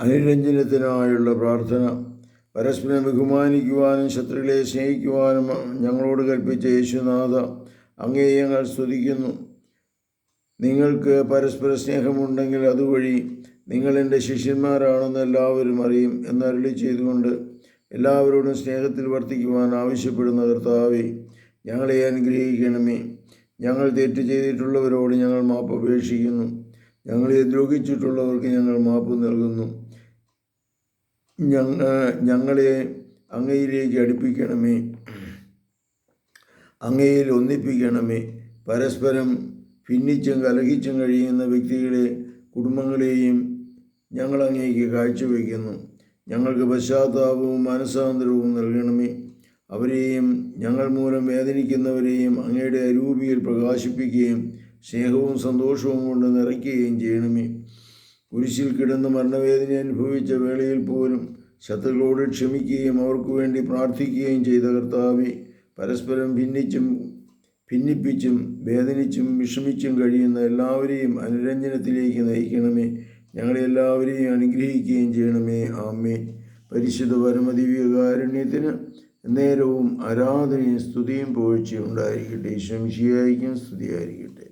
അനുരഞ്ജനത്തിനായുള്ള പ്രാർത്ഥന. പരസ്പരം ബഹുമാനിക്കുവാനും ശത്രുക്കളെ സ്നേഹിക്കുവാനും ഞങ്ങളോട് കൽപ്പിച്ച യേശുനാഥ അങ്ങേ ഞങ്ങൾ സ്തുതിക്കുന്നു. നിങ്ങൾക്ക് പരസ്പര സ്നേഹമുണ്ടെങ്കിൽ അതുവഴി നിങ്ങൾ എന്റെ ശിഷ്യന്മാരാണെന്ന് എല്ലാവരും അറിയും എന്നരളി ചെയ്തുകൊണ്ട് എല്ലാവരോടും സ്നേഹത്തിൽ വർത്തിക്കുവാൻ ആവശ്യപ്പെടുന്ന കർത്താവെ ഞങ്ങളെ അനുഗ്രഹിക്കണമേ. ഞങ്ങൾ തെറ്റ് ചെയ്തിട്ടുള്ളവരോട് ഞങ്ങൾ മാപ്പ് അപേക്ഷിക്കുന്നു. ഞങ്ങളെ ദ്രോഹിച്ചിട്ടുള്ളവർക്ക് ഞങ്ങൾ മാപ്പ് നൽകുന്നു. ഞങ്ങ ഞങ്ങളെ അങ്ങയിലേക്ക് അടുപ്പിക്കണമേ. അങ്ങയിൽ ഒന്നിപ്പിക്കണമേ. പരസ്പരം ഭിന്നിച്ചും കലഹിച്ചും കഴിയുന്ന വ്യക്തികളെ കുടുംബങ്ങളെയും ഞങ്ങൾ അങ്ങേക്ക് കാഴ്ചവെക്കുന്നു ഞങ്ങൾക്ക് പശ്ചാത്താപവും മനസ്സാന്തരവും നൽകണമേ. അവരെയും ഞങ്ങൾ മൂലം വേദനിക്കുന്നവരെയും അങ്ങയുടെ അരൂപിയിൽ പ്രകാശിപ്പിക്കുകയും സ്നേഹവും സന്തോഷവും കൊണ്ട് നിറയ്ക്കുകയും ചെയ്യണമേ. കുരിശിൽ കിടന്ന് മരണവേദന അനുഭവിച്ച വേളയിൽ പോലും ശത്രുക്കളോട് ക്ഷമിക്കുകയും അവർക്ക് വേണ്ടി പ്രാർത്ഥിക്കുകയും ചെയ്ത കർത്താവെ പരസ്പരം ഭിന്നിച്ചും ഭിന്നിപ്പിച്ചും വേദനിച്ചും വിഷമിച്ചും കഴിയുന്ന എല്ലാവരെയും അനുരഞ്ജനത്തിലേക്ക് നയിക്കണമേ. ഞങ്ങളെ എല്ലാവരെയും അനുഗ്രഹിക്കുകയും ചെയ്യണമേ. ആമേ പരിശുദ്ധ പരമദിവ്യകാരുണ്യത്തിന് നേരവും ആരാധനയും സ്തുതിയും പോഴ്ചയും ഉണ്ടായിരിക്കട്ടെ. ശംശിയായിരിക്കും സ്തുതിയായിരിക്കട്ടെ.